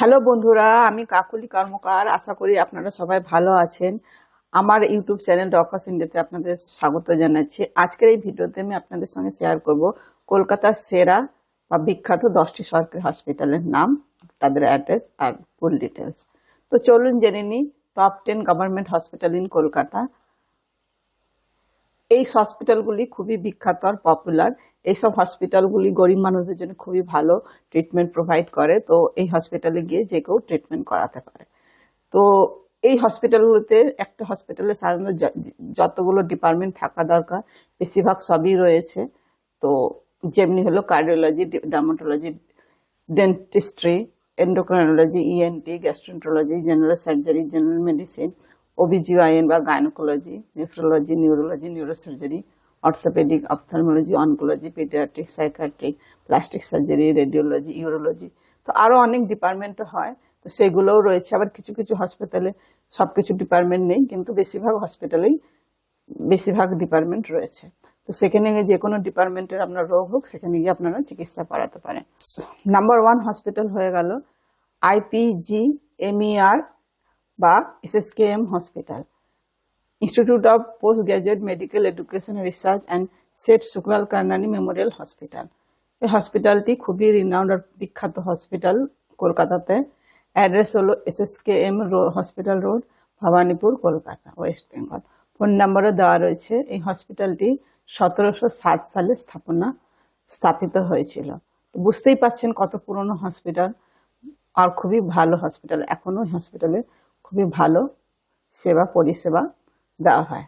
Hello বন্ধুরা, আমি কাকুলি কর্মকার। আশা করি আপনারা সবাই ভালো আছেন। আমার ইউটিউব চ্যানেল ডকাস ইন্ডিয়াতে আপনাদের স্বাগত জানাচ্ছি। আজকের এই ভিডিওতে আমি আপনাদের সঙ্গে শেয়ার করব কলকাতার সেরা বা বিখ্যাত দশটি সরকারি হসপিটালের নাম, তাদের অ্যাড্রেস আর ফুল ডিটেলস তো চলুন জেনে নিই top ten government hospital in Kolkata. এই হসপিটালগুলি খুবই বিখ্যাত আর পপুলার এইসব হসপিটালগুলি গরিব মানুষদের জন্য খুবই ভালো ট্রিটমেন্ট প্রোভাইড করে। তো এই হসপিটালে গিয়ে যে কেউ ট্রিটমেন্ট করাতে পারে। তো এই হসপিটালগুলোতে একটা হসপিটালে সাধারণত যতগুলো ডিপার্টমেন্ট থাকা দরকার, বেশিরভাগ সবই রয়েছে। তো যেমনি হলো cardiology dermatology dentistry endocrinology ENT gastroenterology general surgery general medicine OBGYN বা gynaecology nephrology neurology neurosurgery orthopaedic ophthalmology oncology paediatric psychiatric plastic surgery radiology urology তো আরও অনেক ডিপার্টমেন্টও হয়। তো সেগুলোও রয়েছে। আবার কিছু কিছু হসপিটালে সব কিছু ডিপার্টমেন্ট নেই, কিন্তু বেশিরভাগ হসপিটালেই বেশিরভাগ ডিপার্টমেন্ট রয়েছে। তো সেখানে গিয়ে যে কোনো ডিপার্টমেন্টের আপনার রোগ হোক, সেখানে গিয়ে আপনারা চিকিৎসা করাতে পারেন। নাম্বার ওয়ান হসপিটাল হয়ে গেল আইপিজি এমইআর বা SSKM hospital institute of post graduate medical education research and Seth Sukhlal Karnani memorial hospital এই হসপিটালটি খুবই রিনাউন্ড আর বিখ্যাত হসপিটাল কলকাতাতে। অ্যাড্রেস হলো SSKM hospital road Bhowanipore, Kolkata west Bengal phone নাম্বারও দেওয়া রয়েছে। এই হসপিটালটি সতেরোশো সাত সালে স্থাপনা, স্থাপিত হয়েছিল। বুঝতেই পাচ্ছেন কত পুরনো হসপিটাল আর খুবই ভালো হসপিটাল এখনও হসপিটালে খুবই ভালো সেবা, পরিষেবা দেওয়া হয়।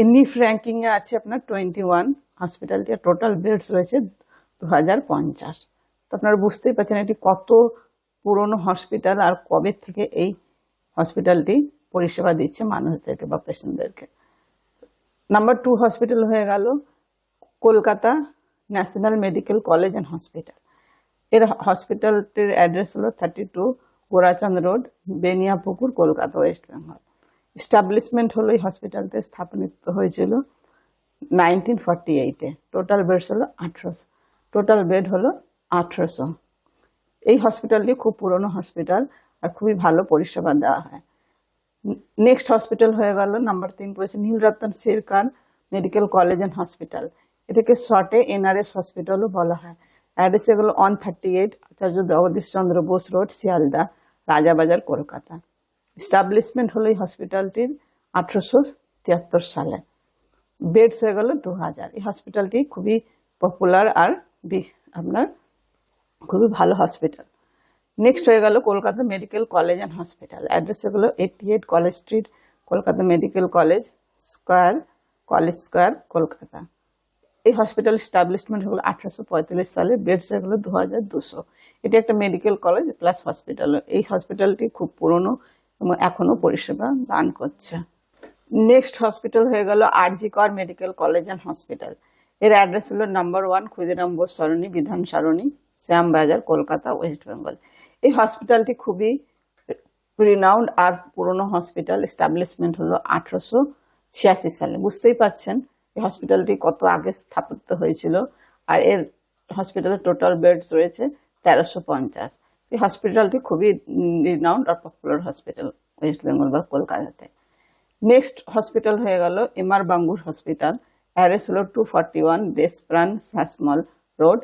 এমনি র্যাঙ্কিংয়ে আছে আপনার টোয়েন্টি ওয়ান হসপিটালটি টোটাল বেডস রয়েছে দু হাজার পঞ্চাশ। তো আপনারা বুঝতেই পারছেন এটি কত পুরনো হসপিটাল আর কবে থেকে এই হসপিটালটি পরিষেবা দিচ্ছে মানুষদেরকে বা পেশেন্টদেরকে নাম্বার টু হসপিটাল হয়ে গেল Kolkata national medical college and hospital এর হসপিটালটির অ্যাড্রেস হলো thirty two Gorachand road Beniapukur Kolkata west Bengal. Establishment হলো এই হসপিটালতে স্থাপনিত হয়েছিল নাইনটিন ফর্টি এইটে টোটাল বেডস হলো আঠেরোশো। টোটাল বেড হলো আঠেরোশো। এই হসপিটালটি খুব পুরনো হসপিটাল আর খুবই ভালো পরিষেবা দেওয়া হয়। নেক্সট হসপিটাল হয়ে গেল নাম্বার তিন পড়েছে Nilratan Sircar medical college and hospital এটাকে শর্টে এনআরএস হসপিটালও বলা হয়। অ্যাড্রেস এগুলো one thirty eight Acharya Jagadish Chandra Bose road, Sealdah, Rajabazar, Kolkata. Establishment হলো এই হসপিটালটির আঠারোশো তিয়াত্তর সালে। বেডস হয়ে গেল দু হাজার এই হসপিটালটি খুবই পপুলার আর বি- আপনার খুবই ভালো হসপিটাল নেক্সট হয়ে গেল Kolkata medical college and hospital address হলো eighty eight college street Kolkata medical college square college square Kolkata. এই হসপিটাল স্টাবলিশমেন্ট হলো আঠারোশো পঁয়তাল্লিশ সালে বেডস হয়ে গেলো দু হাজার দুশো। এটি একটা মেডিকেল কলেজ প্লাস হসপিটাল এই হসপিটালটি খুব পুরনো এবং এখনও পরিষেবা দান করছে। নেক্সট হসপিটাল হয়ে গেল RG Kar medical college and hospital এর অ্যাড্রেস হলো number one Khudiram Bose Sarani Bidhan Sarani Shyambazar Kolkata west Bengal এই হসপিটালটি খুবই রিনাউন্ড আর পুরনো হসপিটাল এস্টাবলিশমেন্ট হলো আঠারোশো ছিয়াশি সালে। বুঝতেই পাচ্ছেন এই হসপিটালটি কত আগে স্থাপিত হয়েছিল, আর এর হসপিটালের টোটাল বেডস রয়েছে তেরোশো পঞ্চাশ। এই হসপিটালটি খুবই রিনাউন্ড আর পপুলার হসপিটাল ওয়েস্ট বেঙ্গল বা কলকাতাতে। নেক্সট হসপিটাল হয়ে গেল এমআর বাঙ্গুর হসপিটাল অ্যাড্রেস হলো two forty one Deshapran Sasmal road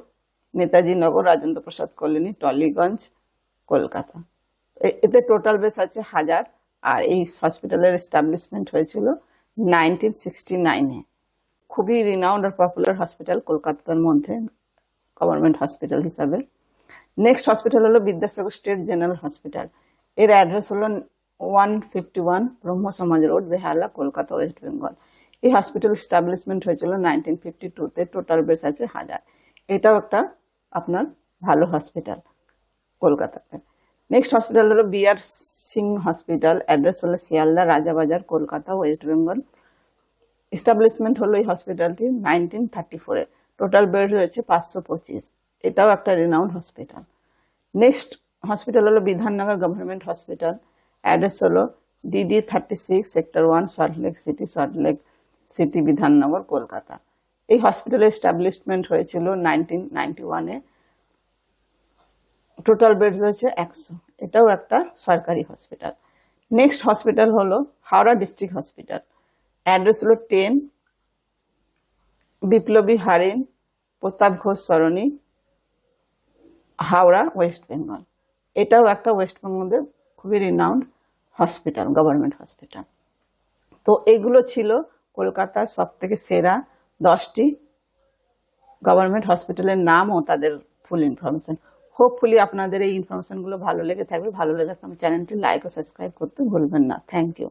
Netaji Nagar, Rajendra Prasad colony, Tollygunge, Kolkata. এতে টোটাল বেস আছে হাজার, আর এই হসপিটালের এস্টাবলিশমেন্ট হয়েছিল নাইনটিন সিক্সটি নাইনে খুবই রিনাউন্ড আর পপুলার হসপিটাল কলকাতার মধ্যে গভর্নমেন্ট হসপিটাল হিসাবে। নেক্সট হসপিটাল হলো বিদ্যাসাগর স্টেট জেনারেল হসপিটাল এর অ্যাড্রেস হলো one fifty one Brahmo Samaj road, Behala, Kolkata west Bengal এই হসপিটাল স্টাবলিশমেন্ট হয়েছিল নাইনটিন ফিফটি টুতে টোটাল বেস আছে হাজার। এটাও একটা আপনার ভালো হসপিটাল কলকাতাতে। নেক্সট হসপিটাল হলো B R Singh hospital address হলো শিয়ালদা, রাজাবাজার, কলকাতা ওয়েস্ট বেঙ্গল এস্টাবলিশমেন্ট হলো এই হসপিটালটি নাইনটিন থার্টি ফোরে টোটাল বেড রয়েছে পাঁচশো পঁচিশ। এটাও একটা রিনাউন্ড হসপিটাল নেক্সট হসপিটাল হলো বিধাননগর গভর্নমেন্ট হসপিটাল অ্যাড্রেস হলো DD thirty six sector one Salt Lake city Salt Lake city Bidhannagar, Kolkata. এই হসপিটালের এস্টাবলিশমেন্ট হয়েছিল নাইনটিন নাইনটি ওয়ানে টোটাল বেডস হচ্ছে একশো। এটাও একটা সরকারি হসপিটাল নেক্সট হসপিটাল হলো হাওড়া ডিস্ট্রিক্ট হসপিটাল অ্যাড্রেস হলো টেন, বিপ্লবী হারেন, প্রতাপ ঘোষ সরণি, হাওড়া, ওয়েস্ট বেঙ্গল। এটাও একটা ওয়েস্ট বেঙ্গলের খুবই রিনাউন্ড হসপিটাল গভর্নমেন্ট হসপিটাল তো এগুলো ছিল কলকাতার সব থেকে সেরা দশটি গভর্নমেন্ট হসপিটালের নামও তাদের ফুল ইনফরমেশন হোপফুলি আপনাদের এই ইনফরমেশনগুলো ভালো লেগে থাকবে। ভালো লেগে থাকলে চ্যানেলটি লাইক ও সাবস্ক্রাইব করতে ভুলবেন না। Thank you